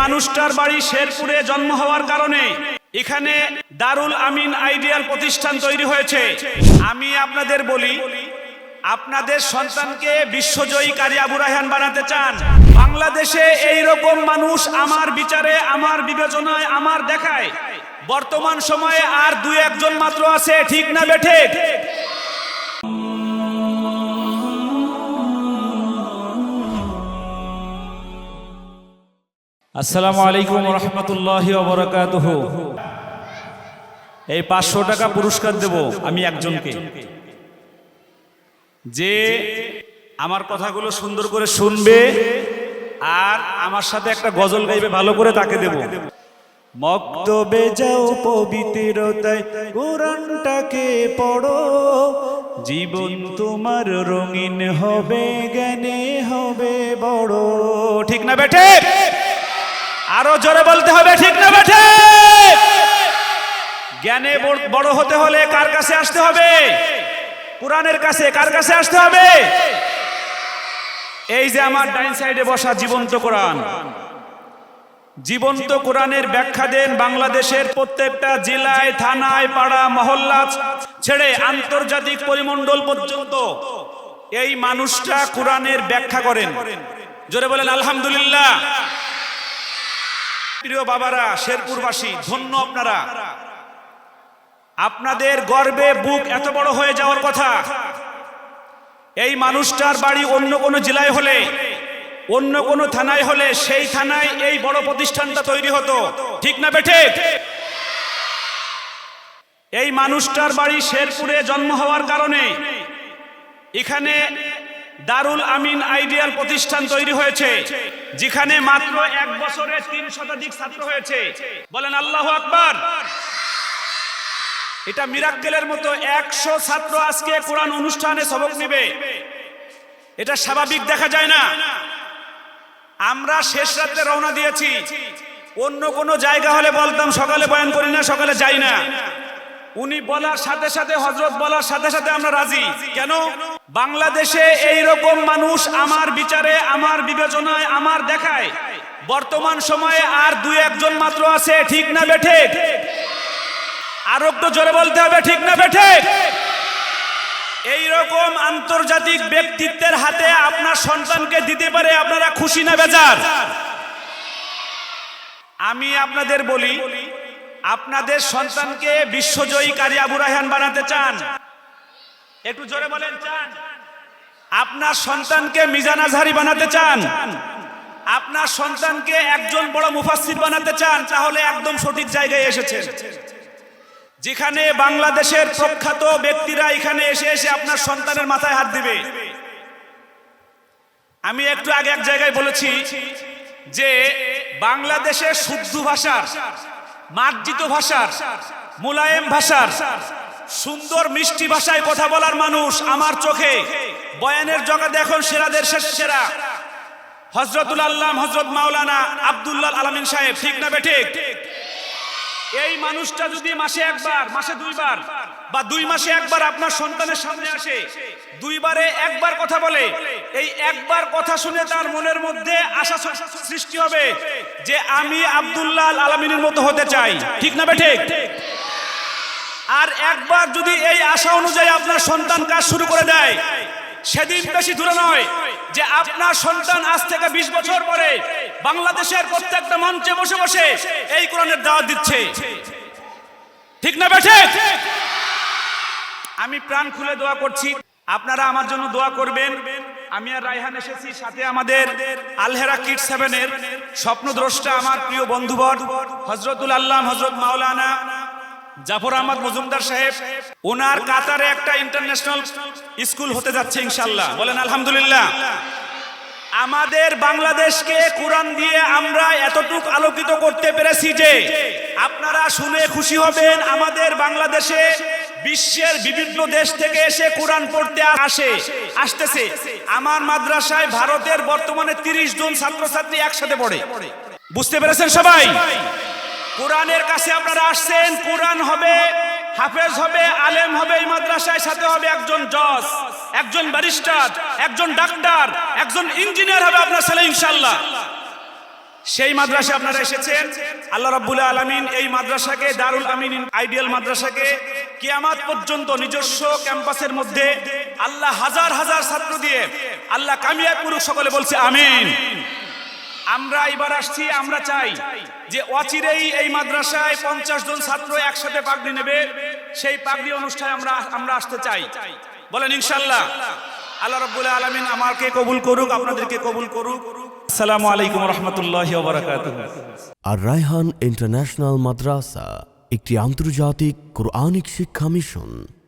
মানুষটার বাড়ি শেরপুরে জন্ম হওয়ার কারণে এখানে দারুল আমিন আইডিয়াল প্রতিষ্ঠান তৈরি হয়েছে। আমি আপনাদের বলি, আপনাদের সন্তানকে বিশ্বজয়ী কারি আবু রায়হান বানাতে চান। বাংলাদেশে এই রকম মানুষ আমার বিচারে, আমার বিবেচনায়, আমার দেখায়। বর্তমান সময়ে আর দুই একজন মাত্র আছে, ঠিক না বেঠে আসসালামু আলাইকুম রহমতুল্লাহ বরকাতুহ এই পাঁচশো টাকা পুরস্কার দেব আমি একজনকে। যে আমার কথাগুলো সুন্দর করে শুনবে আর আমার সাথে একটা গজল গাইবে, ভালো করে তাকে দেব। মক্তবে যাও পবিত্রতায়, কোরআনটাকে পড়ো। জীবন তোমার রঙিন হবে, জ্ঞানে হবে বড়। ঠিক না বেঠে আরও জোরে বলতে হবে, ঠিক না বেঠে জ্ঞানে বড়- হতে হলে কার কাছে আসতে হবে? কোরআনের কাছে, কার কাছে আসতে হবে? এই যে আমার ডাইন সাইডে বসা জীবন্ত কোরআন। জীবন্ত কোরআনের ব্যাখ্যা দেন বাংলাদেশের প্রত্যেকটা জেলায়, থানায়, পাড়া, মহল্লা ছেড়ে আন্তর্জাতিক পরিমণ্ডল পর্যন্ত এই মানুষটা কোরআনের ব্যাখ্যা করেন। জোরে বলেন, আলহামদুলিল্লাহ। প্রিয় বাবারা, শেরপুরবাসী, ধন্য আপনারা। আপনাদের গর্বে বুক এত বড় হয়ে যাওয়ার কথা। এই মানুষটার বাড়ি অন্য কোনো জেলায় হলে, অন্য কোনো থানায় হলে সেই থানায় এই বড় প্রতিষ্ঠানটা তৈরি হতো। ঠিক না বেঠে? এই মানুষটার বাড়ি শেরপুরে জন্ম হওয়ার কারণে, এখানে দারুল আমিন আইডিয়াল প্রতিষ্ঠান তৈরি হয়েছে, যেখানে মাত্র এক বছরে তিন শতাধিক ছাত্র হয়েছে। বলেন আল্লাহ আকবার। এটা মিরাক্কেলের মতো একশো ছাত্র আজকে কোরআন অনুষ্ঠানে সবক নেবে। এটা স্বাভাবিক দেখা যায় না। আমরা শেষ রাত্রে রওনা দিয়েছি। অন্য কোনো জায়গা হলে বলতাম, সকালে বয়ান করি না, সকালে যাই না। উনি বলার সাথে সাথে হজরত বলার সাথে সাথে আমরা রাজি। কেন? বাংলাদেশে এই রকম মানুষ আমার বিচারে, আমার বিবেচনায়, আমার দেখায়। বর্তমান সময়ে আর দুই একজন মাত্র আছে, ঠিক না বেঠে? আর একটু জোরে বলতে হবে, ঠিক না বেঠে? এই রকম আন্তর্জাতিক ব্যক্তিত্বের হাতে আপনার সন্তানকে দিতে পারে, আপনারা খুশি না বেজার? আমি আপনাদের বলি, আপনাদের সন্তানকে বিশ্বজয়ী কারি আবু রায়হান বানাতে চান। একটু জোরে বলেন, চান। আপনার সন্তানকে মিজান আজহারি বানাতে চান। আপনার সন্তানকে একজন বড় মুফাসসির বানাতে চান, তাহলে একদম সঠিক জায়গায় এসেছেন। যেখানে বাংলাদেশের প্রখ্যাত ব্যক্তিরা এখানে এসে এসে আপনার সন্তানের মাথায় হাত দিবে। আমি একটু আগে এক জায়গায় বলেছি যে বাংলাদেশের শুদ্ধ ভাষার, মার্জিত ভাষার, মুলায়েম ভাষার সুন্দর মিষ্টি ভাষায় কথা বলার মানুষ আমার চোখে। বয়ানের জগতে এখন সেরাদের শেষ সেরা। হজরতুল আল্লাহ হজরত মাওলানা আবদুল্লাহ আলমিন সাহেব, ঠিক না বেঠিক এই মানুষটা যদি মাসে একবার, মাসে দুইবার বা দুই মাসে একবার আপনার সন্তানের সামনে আসে, দুইবারে একবার কথা বলে, এই একবার কথা শুনে তার মনের মধ্যে আশা সৃষ্টি হবে যে আমি আব্দুল্লাহ আলমিনের মতো হতে চাই। ঠিক না বেঠে আর একবার যদি এই আশা অনুযায়ী আপনার সন্তান কাজ শুরু করে দেয়, সেদিন বেশি দূরে নয় যে আপনার সন্তান আজ থেকে বিশ বছর পরে বাংলাদেশের প্রত্যেকটা মঞ্চে বসে বসে এই কোরআনের দাওয়াত দিচ্ছে। ঠিক না বেঠে? আমি প্রাণ খুলে দোয়া করছি। আপনারা আমার জন্য দোয়া করবেন। আমি আর রায়হান এসেছি, সাথে আমাদের আলহেরা কিট সেভেনের স্বপ্নদ্রষ্টা আমার প্রিয় বন্ধুবর, হজরতুল আল্লাহ হজরত মাওলানা জাফর আহমদ মজুমদার সাহেব, ওনার কাতারে একটা ইন্টারন্যাশনাল স্কুল হতে যাচ্ছে ইনশাল্লাহ বলেন, আলহামদুলিল্লাহ। আমাদের বাংলাদেশকে কোরআন দিয়ে আমরা এতটুক আলোকিত করতে পেরেছি যে, আপনারা শুনে খুশি হবেন, আমাদের বাংলাদেশে বিশ্বের বিভিন্ন দেশ থেকে এসে কোরআন পড়তে আসে, আসতেছে। আমার মাদ্রাসায় ভারতের বর্তমানে তিরিশ জন ছাত্রছাত্রী একসাথে পড়ে। বুঝতে পেরেছেন সবাই? কোরআনের কাছে আপনারা আসছেন, কোরআন হবে, হাফেজ হবে, আলেম হবে, এই মাদ্রাসায় সাথে হবে একজন জজ, একজন ব্যারিস্টার, একজন ডাক্তার, একজন ইঞ্জিনিয়ার হবে আপনার ছেলে ইনশাল্লাহ সেই মাদ্রাসা আপনারা এসেছেন। আল্লাহ রাব্বুল আলামিন এই মাদ্রাসাকে, দারুল আমিন, আইডিয়াল মাদ্রাসাকে কিয়ামাত পর্যন্ত নিজস্ব ক্যাম্পাসের মধ্যে আল্লাহ হাজার হাজার ছাত্র দিয়ে আল্লাহ কামিয়াব করুক সকলে বলছে আমিন। আমরা এবার আসছি, আমরা চাই যে অচিরেই এই মাদ্রাসায় পঞ্চাশ জন ছাত্র একসাথে পাগড়ি নেবে, সেই পাগড়ি অনুষ্ঠানে আমরা আমরা আসতে চাই। বলেন, ইনশাল্লাহ। আল্লাহ রাব্বুল আলামিন আমাকে কবুল করুক, আপনাদেরকে কবুল করুক। আসসালামু আলাইকুম রহমতুল্লাহি আর রায়হান ইন্টারন্যাশনাল মাদ্রাসা, একটি আন্তর্জাতিক কোরআনিক শিক্ষা মিশন।